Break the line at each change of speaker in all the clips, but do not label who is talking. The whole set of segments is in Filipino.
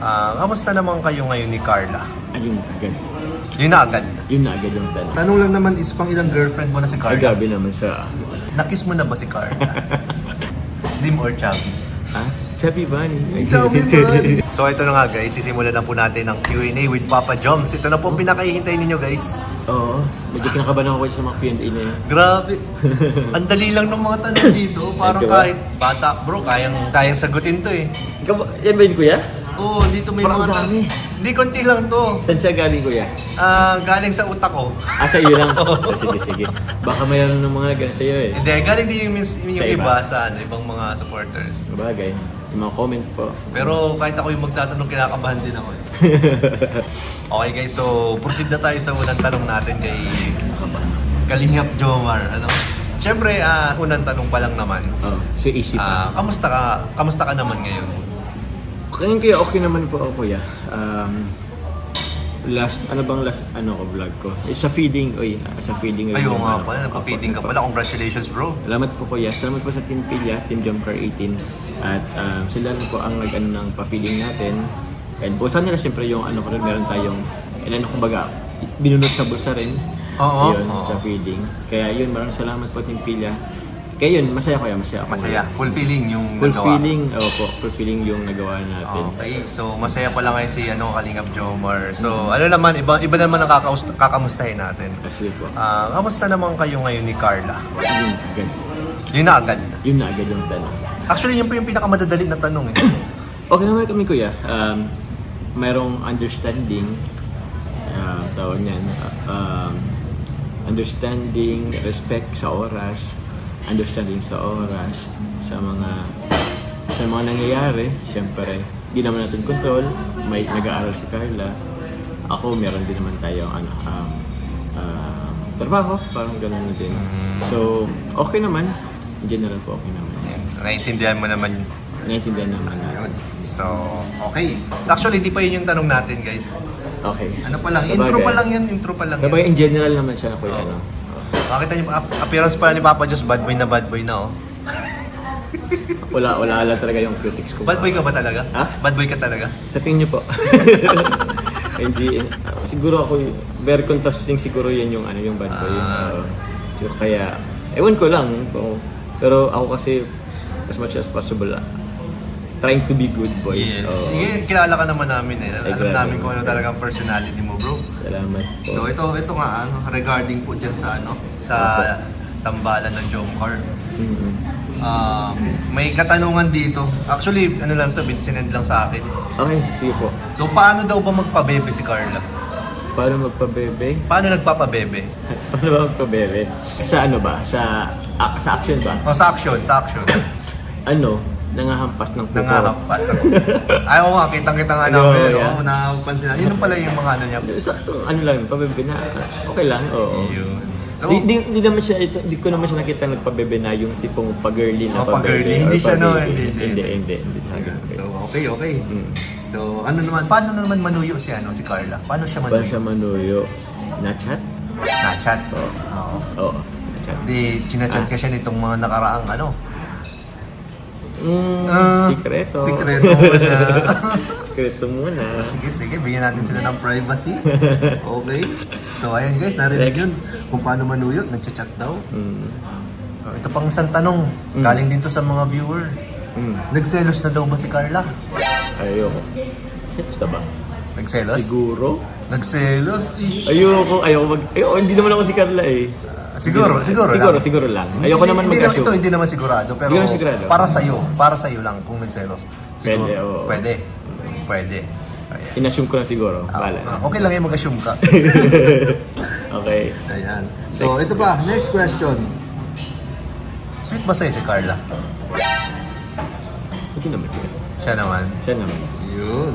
Ah, kamusta naman kayo ngayon ni Carla?
Ayun na agad.
Yun na agad.
Yun na agad yung tanong.
Tanong lang naman is pang ilang girlfriend mo na si
Ay,
Carla?
gabi naman sa...
Nakiss mo na ba si Carla? Slim or chubby?
Ah? Chubby Bunny.
so ito na nga guys, sisimulan na po natin ang Q&A with Papa Joms. Ito na po ang pinakahihintay ninyo guys.
Oo. Medyo kinakabahan ako sa mga P&A na yun.
Grabe. Ang dali lang ng mga tanong dito. Parang
Ay,
kahit bata, bro, kayang, kayang sagutin to eh.
Ikaw? Yan ba yun, kuya?
Oo, dito may
Parang
mga
dami.
Hindi, konti lang to.
Saan siya galing, kuya?
Ah, galing sa utak ko.
Ah, sa iyo lang? Ah, sige, sige. Baka mayroon ng mga ganun sa iyo eh.
Hindi, galing din yung, mis- yung
Sa iba?
iba sa ano, ibang mga supporters.
Sabagay. Yung mga comment po.
Pero kahit ako yung magtatanong, kinakabahan din ako. eh. Okay guys, so proceed na tayo sa unang tanong natin kay Kalingap Jomar. Ano? Siyempre, ah, unang tanong pa lang naman.
oh, so easy
Ah, kamusta ka? Kamusta ka naman ngayon?
Ngayon kaya okay naman po ako, kuya. Um, last, ano bang last, ano ko, vlog ko? Eh, sa feeding, oy, sa feeding.
Ayaw
yung,
nga
ano,
pala, napapiding ka pala. Congratulations bro.
Salamat po kuya. Salamat po sa Team Pilya, Team Jumper 18. At um, sila rin po ang nag-ano ng pa-feeding natin. And buksan nila siyempre yung ano ko rin, meron tayong, and ano kumbaga, binunot sa bulsa rin.
Oo,
Yun,
oo.
sa feeding. Kaya yun, maraming salamat po Team Pilya. Kaya yun, masaya kuya, masaya ako.
Masaya.
ngayon.
Fulfilling yung nagawa.
Fulfilling, opo, fulfilling yung nagawa natin.
Okay, so masaya pala ngayon si ano, Kalingap Jomar. So ano naman, iba, iba naman ang kakaus- kakamustahin natin.
Ah, sige po.
Ah, kamusta naman kayo ngayon ni Carla?
Yun, agad.
Yun na agad.
Yun na agad yung tanong.
Actually, yun po yung pinakamadadali na tanong eh.
Okay naman kami kuya. Um, mayroong understanding, uh, tawag niyan, uh, um, understanding, respect sa oras, understanding sa oras, sa mga sa mga nangyayari, siyempre, di naman natin control, may nag-aaral si Carla, ako meron din naman tayo ano, um, um, trabaho, parang gano'n na din.
Mm.
So, okay naman, in general po okay naman.
Naiintindihan mo naman
Naintindihan naman natin.
yun. So, okay. Actually, di pa yun yung tanong natin, guys.
Okay.
Ano pa lang, intro pa lang yan, intro pa lang
Sabagay,
yan.
in general naman siya, kuya,
Oo.
ano.
Makita niyo, ap- appearance pa ni Papa Diyos, bad boy na bad boy na, oh.
Wala, wala lang talaga yung critics ko.
Bad boy ka ba talaga?
Ha?
Bad boy ka talaga?
Sa tingin niyo po. Hindi, uh, siguro ako, very contrasting siguro yan yung, ano, yung bad boy.
Ah.
Uh, so, kaya, ewan ko lang. Pero, pero ako kasi, as much as possible, ah, trying to be good boy.
Yes.
Oo.
Sige, kilala ka naman namin eh.
Ay,
Alam
grabe.
namin kung ano talagang personality mo.
Salamat po.
So ito ito nga ano, regarding po diyan sa ano, sa tambalan ng Jomcar.
Mhm.
Um, may katanungan dito. Actually, ano lang to, sinend lang sa akin.
Okay, sige po.
So paano daw ba magpabebe si Carla?
Paano magpabebe?
Paano nagpapabebe?
Paano ba magpabebe? Sa ano ba? Sa, ah, sa action ba?
O sa action, sa action.
Ano? Nangahampas ng puto.
Nangahampas ako. Ayaw nga, kitang-kita nga namin.
yeah.
Oh, napansin na. Yun pala yung mga ano niya.
Sakto, ano lang, pabebe na. Okay lang, oo.
Yun. So,
di, di, di naman siya, ito, di ko naman siya nakita nagpabebe na yung tipong pag-girly na
Oh, pag-girly. Hindi siya, no? Hindi,
Hindi,
hindi.
hindi. hindi,
Ayan.
hindi.
So, okay, okay.
Mm.
So, ano naman, paano naman manuyo si ano si Carla? Paano siya
Paano
manuyo?
siya manuyo? Na-chat?
Na-chat.
Oo.
Oo.
Oo, na-chat.
Di, chinachat ka siya nitong mga nakaraang ano.
Mm,
Ah,
sikreto.
Sikreto muna.
sikreto muna.
sige, sige, bigyan natin sila ng privacy. Okay. So, ayan guys, narinig
Next.
yun. Kung paano manuyo, nagchat-chat daw.
Mm.
Oh, Ito pang isang tanong.
Mm.
Galing din to sa mga viewer.
Mm.
Nagselos na daw ba si Carla?
Ayoko. Basta ba?
Nagselos?
Siguro?
Nagselos?
Ayoko, ayoko mag... Ayoko, hindi naman ako si Carla eh.
Siguro, siguro
Siguro,
lang.
siguro lang.
Hindi-
Ayoko naman
hindi, naman-
mag-assume.
Ito hindi naman sigurado, pero
Hindi naman sigurado.
para sa iyo, para sa iyo lang kung nagselos.
Pwede, oo.
Pwede. Pwede. Ayan.
Inassume ko lang siguro.
Ah,
Bala.
ah, okay lang yung mag-assume ka.
okay.
Ayan. So,
Next.
ito pa, next question. Sweet ba sa'yo si Carla?
Hindi naman yun.
Siya naman.
Siya naman.
Yun.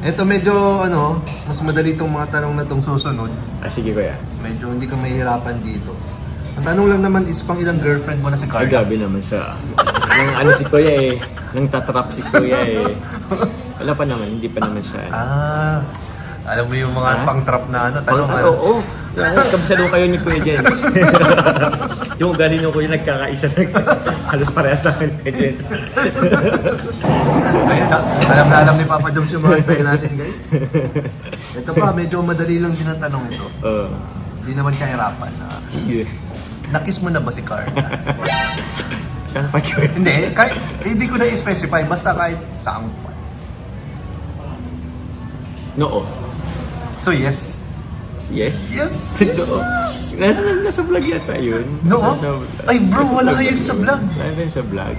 Ito medyo, ano, mas madali itong mga tanong na itong susunod.
Ah, sige kuya.
Medyo hindi ka mahihirapan dito. Ang tanong lang naman is pang ilang girlfriend mo na si
Ay,
Carla?
gabi naman sa... Nang ano si kuya eh. Nang tatrap si kuya eh. Wala pa naman. Hindi pa naman siya. ano.
Ah, Alam mo yung mga
Ha?
pang-trap na ano, tanong
Pang-
ano?
Oo, oo. Kabisado kayo ni Kuya Jens. yung galing yung Kuya nagkakaisa na. Halos parehas lang Jens.
Ayun na, alam na alam ni Papa Joms yung mga style natin, guys. Ito pa, medyo madali lang din ang tanong ito.
Oo.
Hindi naman kahirapan. Ah,
Yeah.
Nakis mo na ba si Carla?
Saan pa kayo?
hindi, kahit, hindi ko na i-specify. Basta kahit saan pa.
Noo.
So yes.
Yes?
Yes!
Noo. Nasa, nasa vlog yata yun.
Noo?
Nasa-
Ay, bro,
nasa
wala yun sa vlog.
Wala yun sa vlog.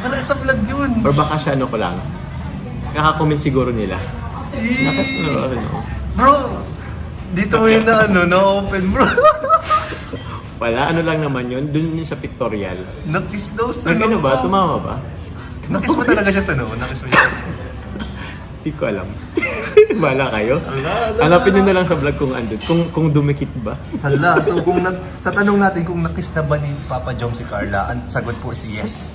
Wala sa vlog yun.
Or baka sa ano ko lang. Kaka-comment siguro nila. Nakas no, ano.
Bro, dito mo yun na ano, na-open bro.
Wala, ano lang naman yun. Dun yun sa pictorial.
Nakis daw sa
Nag ano ba? Tumama ba?
Nakis mo talaga siya sa noo. Nakis mo siya.
Hindi ko alam. Bala kayo. Hanapin nyo na lang sa vlog kung andun. Kung, kung dumikit ba.
Hala, so kung nag, sa tanong natin kung nakis na ba ni Papa Jom si Carla, ang sagot po is yes.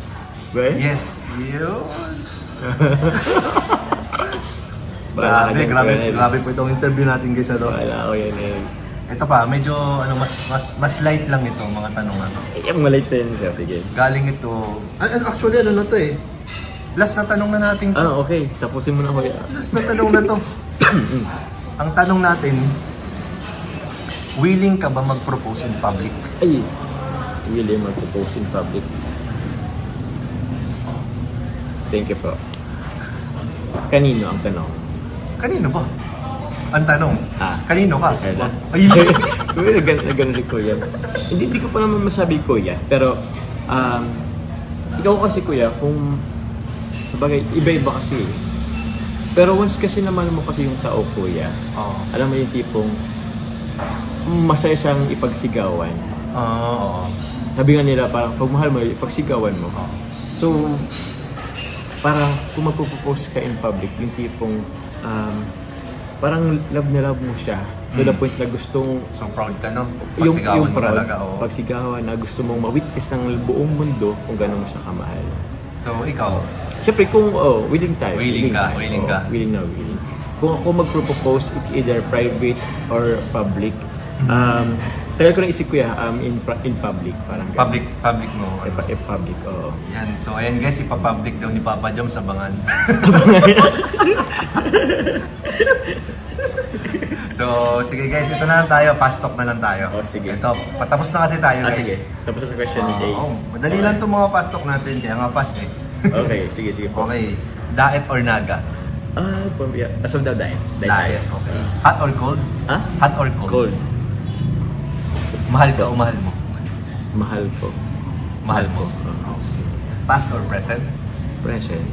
Right?
Yes. Yun. Grabe, grabe,
Kuya.
grabe po itong interview natin guys. Ano?
Bala ko yan eh.
Ito pa, medyo ano mas mas mas light lang ito mga tanong ano.
Eh, ang maliit na yun siya. Sige.
Galing ito. Actually ano na to eh. Last na tanong na natin.
Ah, okay. Tapusin mo na kuya.
Last na tanong na to. Ang tanong natin, willing ka ba mag-propose in public?
Ay, really mag-propose in public. Thank you po. Kanino ang tanong?
Kanino ba? Ang tanong,
Ah.
kanino ka?
Carla.
Ay,
Kuya, nag nagano si Kuya. Hindi, hindi ko pa naman masabi Kuya, pero um, ikaw kasi Kuya, kung sabagay, iba-iba kasi eh. Pero once kasi naman mo kasi yung tao Kuya,
Oo.
alam mo yung tipong masaya siyang ipagsigawan.
Oo.
Sabi nga nila parang pag mahal mo, ipagsigawan mo.
Oo.
So, parang kung magpo-propose ka in public, yung tipong um, parang love na love mo siya to the
Mm.
point na gustong
So proud ka no?
yung,
Pagsigawan
yung
mo
proud,
talaga. Oo.
pagsigawan na gusto mong ma-witness ng buong mundo kung gano'n mo siya kamahal.
So ikaw,
Siyempre kung oh, willing tayo.
Willing ka, willing
oo,
ka.
willing na willing. Kung ako magpropose, it's either private or public.
Mm-hmm.
Um, tagal ko na isip ko ya, um, in, in public. Parang ganun.
public public mo.
Eh,
Ano?
pa- eh, public, oo.
Yan. So ayan guys, ipapublic daw ni Papa Jom sa bangan. so sige guys, ito na lang tayo. Fast talk na lang tayo.
Oh, sige.
Ito, patapos na kasi tayo
ah,
guys.
sige. Tapos sa question ni
Ah,
Jay.
oo. madali lang itong mga fast talk natin, kaya nga fast eh.
Okay, sige, sige po.
Okay, diet or naga?
Ah, uh, yeah. As of now, diet.
Diet, okay. Hot or cold?
Ha?
Hot or cold?
Cold.
Mahal ka o mahal mo?
Mahal ko.
Mahal mo.
Oo.
Past or present?
Present.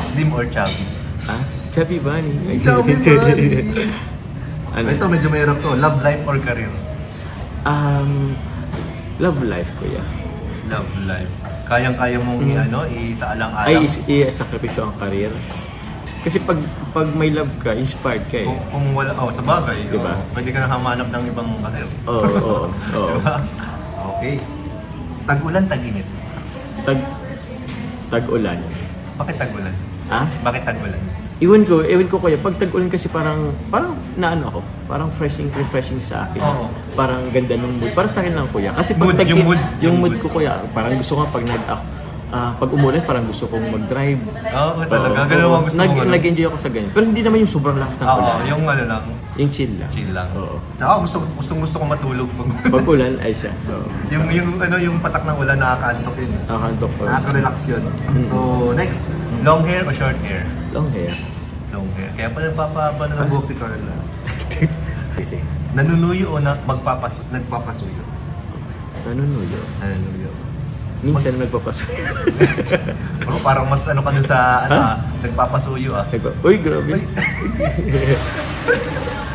Slim or chubby?
Ah, Chubby Bunny.
Chubby Bunny.
ano?
Ito medyo mahirap to. Love life or career?
Um, love life ko ya.
Love life. Kayang-kaya mong
Mm.
i-ano, isaalang-alang.
Ay, is, i-sakripisyo ang karir. Kasi pag pag may love ka, inspired ka eh.
Kung, kung wala, oh, sa bagay,
Diba?
oh, pwede ka na hamanap ng ibang karir.
Oo, oo, oo.
diba? Okay. Tag-ulan, tag-init.
Tag tag-ulan.
Bakit tag-ulan?
Ah?
Bakit tag-ulan?
Iwan ko, iwan ko kuya, pag tag-ulan kasi parang, parang naano ako, parang refreshing, refreshing sa akin.
Oo.
Parang ganda ng mood. Para sa akin lang kuya. Kasi pag
Mood,
tag
yung mood,
yung
yung
mood ko kuya, parang gusto ko pag nag, ah, pag umulan, parang gusto kong mag-drive.
Oo, talaga.
Oo,
Ganun ang gusto
Nag,
mo. ano?
Nag-enjoy ako sa ganyan. Pero hindi naman yung sobrang lakas ng
Oo,
ulan.
yung ano lang,
Yung chill lang.
chill lang.
Oo.
Tsaka gusto, gustong gusto ko matulog. Pag,
Pag ulan, ay siya. Oo.
yung, yung, ano, yung patak ng ulan, nakakaantok yun.
Nakakantok ko.
Nakaka-relax yun.
Mm.
So, next. Long hair o short hair?
Long hair.
Long hair. Kaya pala nagpapahaba na ng buhok si Carla.
Kasi,
Nanunuyo o na, magpapasu nagpapasuyo?
nanunuyo.
Nanunuyo.
Minsan nagpapasuyo.
Oh, parang mas ano ka dun sa, ano,
Ha?
ah, nagpapasuyo ah.
Nagpa- Uy, grabe.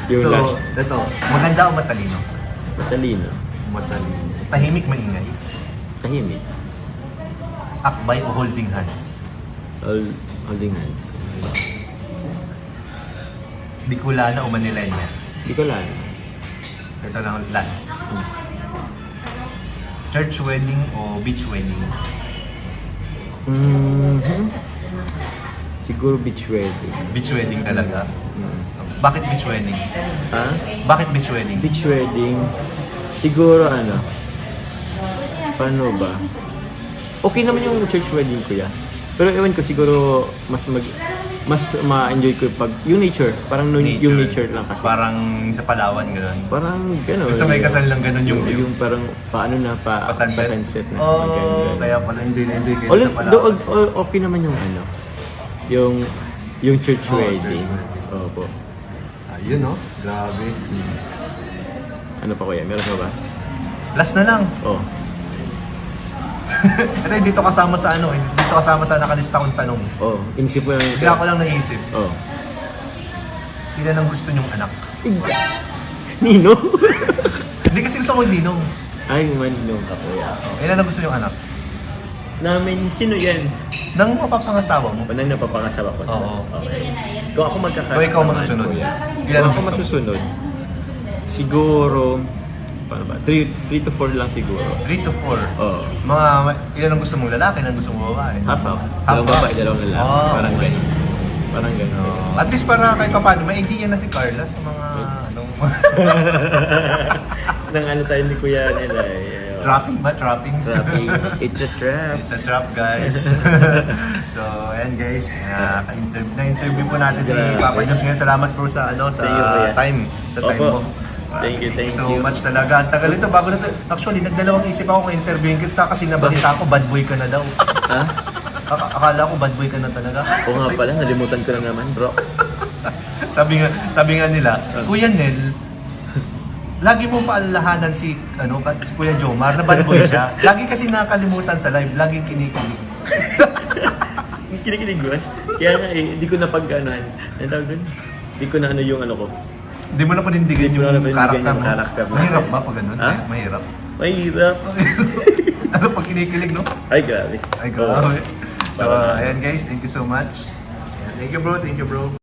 yung
so,
last.
ito, maganda o matalino?
Matalino.
Matalino. Tahimik, maingay.
Tahimik.
Akbay o holding hands?
All, holding hands.
Bicolana o Manilenya?
Lang.
Ito lang last. Church wedding o beach wedding?
Mhm. Siguro beach wedding.
Beach wedding talaga.
Hmm.
Bakit beach wedding?
Ha?
Bakit beach wedding?
Beach wedding, siguro ano, paano ba? Okay naman yung church wedding kuya. Pero ewan ko siguro mas mag mas ma-enjoy ko pag yung nature, parang no, yung nature lang kasi.
Parang sa Palawan, gano'n.
Parang gano'n.
Gusto may kasal lang ganun yung view.
Yung parang paano na pa
Pa-sunset?
pa-sunset na.
Oh,
ganun.
kaya pala enjoy na enjoy kayo
All,
sa
do,
Palawan.
all- all- okay naman yung ano, yung yung church
Oh,
wedding. Opo.
Ayun, no? Grabe.
Ano pa kuya? Meron ka ba?
Last na lang.
Oh.
Ito, hindi to kasama sa ano, hindi to kasama sa nakalista kong tanong.
Oh, inisip ko lang.
Bigla ko lang naisip.
Oh.
Ilan ang gusto nyong anak?
Nino?
Hindi kasi gusto ko ninong.
Ay, manong ka kuya.
Ilan ang gusto nyong anak?
Namin, sino yan?
Nang mapapangasawa mo?
Panang napapangasawa ko.
Oo.
Okay. Kung ako magkakasama.
Kung ikaw masusunod.
kuya,
Ilan
Kung
ang
ako
gusto mo?
masusunod, siguro, paano ba? 3 to 4 lang siguro.
3 to 4.
Oh.
Mga, ilan ang gusto mong lalaki, ilan ang gusto mong babae?
Half half.
Half
Dalawang
half.
babae, dalawang lalaki.
Oh,
Parang
okay.
ganun. Parang.
Oh, at least para kahit pa paano, may idea na si Carla sa mga, anong,
Nang ano tayo ni kuya nila eh.
trapping ba? Trapping?
Trapping. It's a trap.
It's a trap, guys. so, ayan guys, uh, na-interview, na-interview po natin si. Papa Jones ngayon. Salamat po sa ano sa time, sa time
Opo.
mo.
Thank you, thank
so
you.
much talaga. Ang tagal ito, bago na to. Actually, nagdalawang isip ako kung interviewin kita kasi nabalita ako, bad boy ka na daw.
Ha?
Ak- akala ko bad boy ka na talaga.
Oo nga pala, nalimutan ko na naman bro.
sabi nga, sabi nga nila,
Ah.
Kuya Nel, lagi mo paalalahanan si ano si Kuya Jomar na bad boy siya. Lagi kasi nakakalimutan sa live, laging kinikilig.
Kinikilig ba? Kaya nga eh, hindi ko na pag ano, ano tawag? Hindi ko na ano yung ano ko.
Hindi mo na panindigan yung
na panindigan
karakter
yung
mo.
karakter mo.
Mahirap ba pag ganun?
Ha?
Mahirap.
Mahirap.
ano pag kinikilig, no?
Ay, grabe.
Ay, grabe. So, ayan guys, thank you so much. Thank you bro, thank you bro.